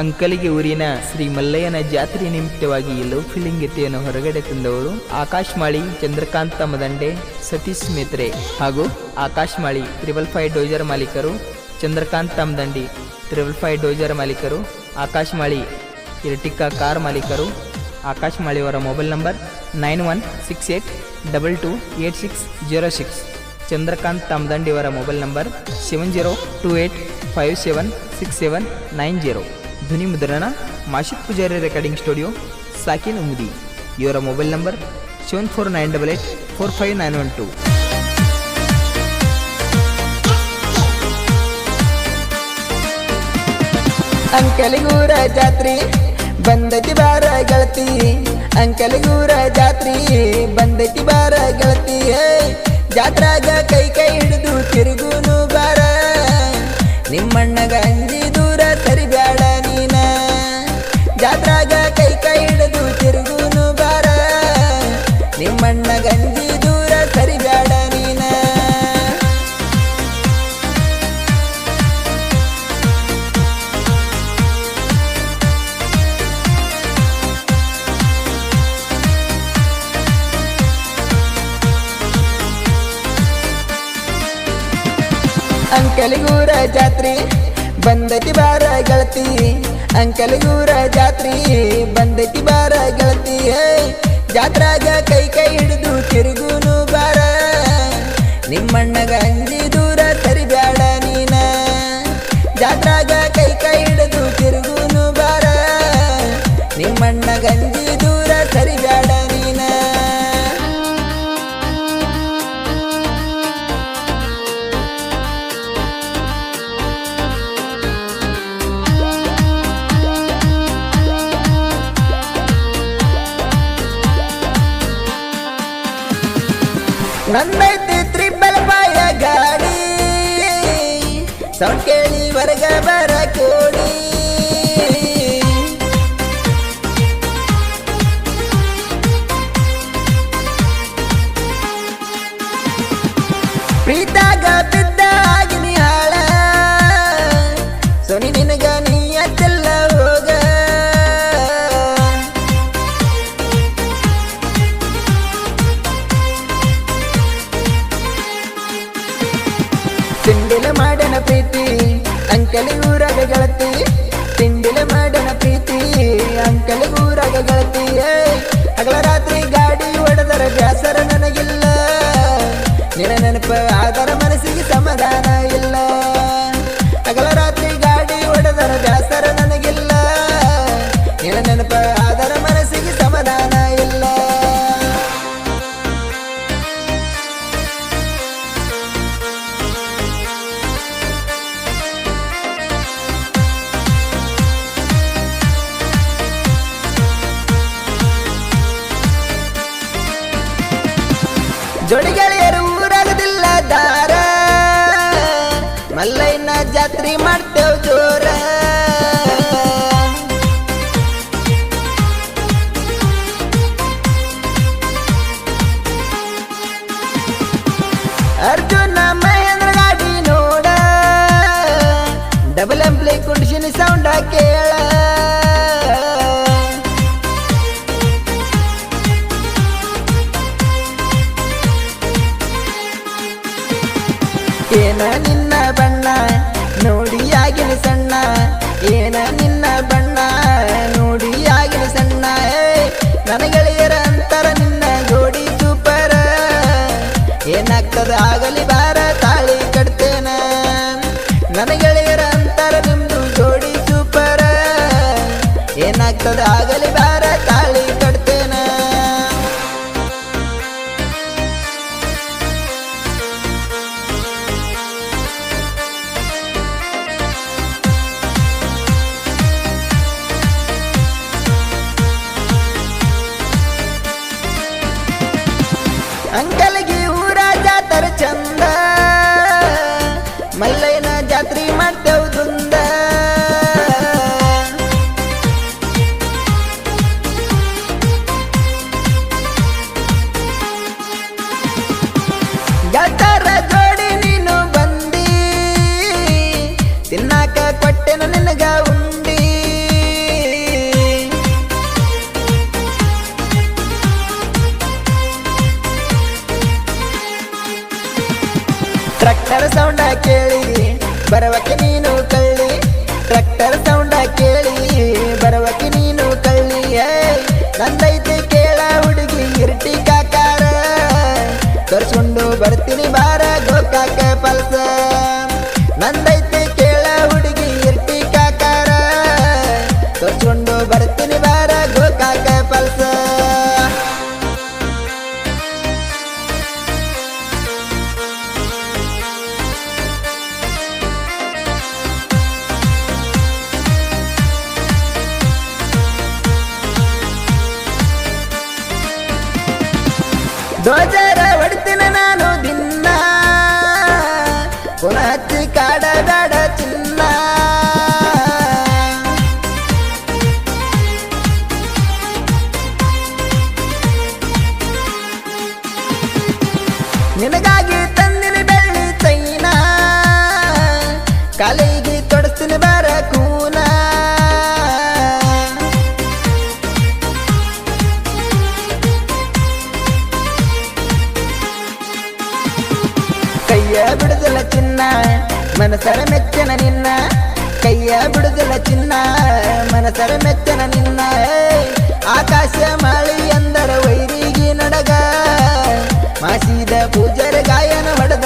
ಅಂಕಲಿಗೆ ಊರಿನ ಶ್ರೀ ಮಲ್ಲಯ್ಯನ ಜಾತ್ರೆ ನಿಮಿತ್ತವಾಗಿ ಲವ್ ಫೀಲಿಂಗ್ ಗೀತೆಯನ್ನು ಹೊರಗಡೆ ತಂದವರು ಆಕಾಶ್ ಮಾಳಿ ಚಂದ್ರಕಾಂತ ಮದಂಡೆ, ಸತೀಶ್ ಮೇತ್ರೆ ಹಾಗೂ Akash Mali triple five dozer ಮಾಲೀಕರು, Chandrakant Madandi, triple five dozer ಮಾಲೀಕರು ಆಕಾಶ್ ಮಾಳಿ ಇರ್ಟಿಕಾ ಕಾರ್ ಮಾಲೀಕರು Akash ಮಾಳಿಯವರ mobile number nine one six eight double two eight six zero six, Chandrakant ತಮ್ದಂಡಿಯವರ mobile number seven zero two eight five seven six seven nine zero. ಧ್ವನಿ ಮುದ್ರಣ Mashit Pujari recording studio ಸಾಕಿನ್ ಉಮುದಿ. ಇವರ mobile number seven four nine double eight four five nine one two. ಅಂಕಲಿಗೂರ ಜಾತ್ರಿ, ಬಂದತಿ ಬಾರ ಗೆಳತಿ. ಅಂಕಲಿಗೂರ ಜಾತ್ರಿ, ಬಂದತಿ ಬಾರ ಗೆಳತಿ. ಜಾತ್ರಾಗ ಕೈ ಕೈ ನಿಮ್ಮಣ್ಣಗ ಗಂಜಿ ದೂರ ಸರಿಬ್ಯಾಡ ನೀನ. ಅಂಕಲಿಗೂರ ಜಾತ್ರಿ ಬಂದತಿ ಬಾರ ಗೆಳತಿ. ಅಂಕಲಿಗೂರ ಜಾತ್ರಿ ಬಂದತಿ ಜಾತ್ರಾಗ ಕೈ ಕೈ ಹಿಡಿದು ತಿರುಗುನು ಬಾರ. ನಿಮ್ಮಣ್ಣಗ ಅಂಜಿ ದೂರ ಸರಿಬ್ಯಾಡ ನೀನ. ಜಾತ್ರಾಗ ಕೈ ಕೈ ಹಿಡಿದು ತಿರುಗುನು ಬಾರ. ನಿಮ್ಮಣ್ಣಗ ನನ್ನೈತಿ ತ್ರಿಬಲ್ ಬಾಯ ಗಾಡಿ. ಸೌಂಡ್ ಕೇಳಿ ಹೊರಗ ಬರ ಕೋಡಿ. ತಿಂಡಿಲ ಮಾಡನ ಪ್ರೀತಿ, ಅಂಕಲಿ ಊರಾಗ ಗೆಳತಿ. ತಿಂಡಿಲ ಮಾಡನ ಪ್ರೀತಿ, ಅಂಕಲಿ ಊರಾಗ ಗೆಳತಿ. ಅಗಲ ರಾತ್ರಿ ಗಾಡಿ ಹೊಡೆದರ ಬ್ಯಾಸರ ನನಗಿಲ್ಲ. ನಿನ ನೆನಪ, ಆದರ ಮನಸ್ಸಿಗೆ ಸಮಾಧಾನ ಇಲ್ಲ. ಅಗಲ ರಾತ್ರಿ ಗಾಡಿ ಹೊಡೆದರ ಬ್ಯಾಸರ ನನಗಿಲ್ಲ. ನಿನ ನೆನಪ ಜೋಡಿ ಗೆಳೆಯರು ಊರಾಗದಿಲ್ಲ ದಾರ ಮಲ್ಲಯ್ಯನ ಜಾತ್ರೆ ಮಾಡ್ತೇವ್ ಜೋರ ಅರ್ಜುನ ಮಹೇಂದ್ರ ಗಾಡಿ ನೋಡ ಡಬಲ್ ಎಂಪ್ಲಿ ಕುಂಡಿಸಿನ ಸೌಂಡ ಕೇಳ ಆಗಲಿ ಬಾರ ತಾಳಿ ಕಟ್ತೇನ. ಅಂಕಲ್ಗಿ ಟ್ರ್ಯಾಕ್ಟರ್ ಸೌಂಡ ಕೇಳಿ, ಬರವಕ್ಕೆ ನೀನು ಕಳ್ಳಿ. ಟ್ರ್ಯಾಕ್ಟರ್ ಸೌಂಡ ಕೇಳಿ, ಬರವಕ್ಕೆ ನೀನು ಕಳ್ಳಿ. ನಂದೈತಿ ಕೇಳ ಹುಡುಗಿ ಇರ್ಟಿ ಕಾಕಾರ. ತರ್ಸ್ಕೊಂಡು ಬರ್ತೀನಿ ಬಾರ ಗೋಕಾಕ ಪಲ್ಸ ನಂದೈತಿ দরজা ಮನಸರ ಮೆಚ್ಚನ ನಿನ್ನ, ಕೈಯ ಬಿಡುದಿಲ್ಲ ಚಿನ್ನ. ಮನಸರ ಮೆಚ್ಚನ ನಿನ್ನ, ಆಕಾಶ ಮಾಳಿ ಎಂದರ ವೈರಿಗೆ ನಡಗ. ಮಾಸಿದ ಪೂಜರ ಗಾಯನ ಹೊಡೆದಂಗ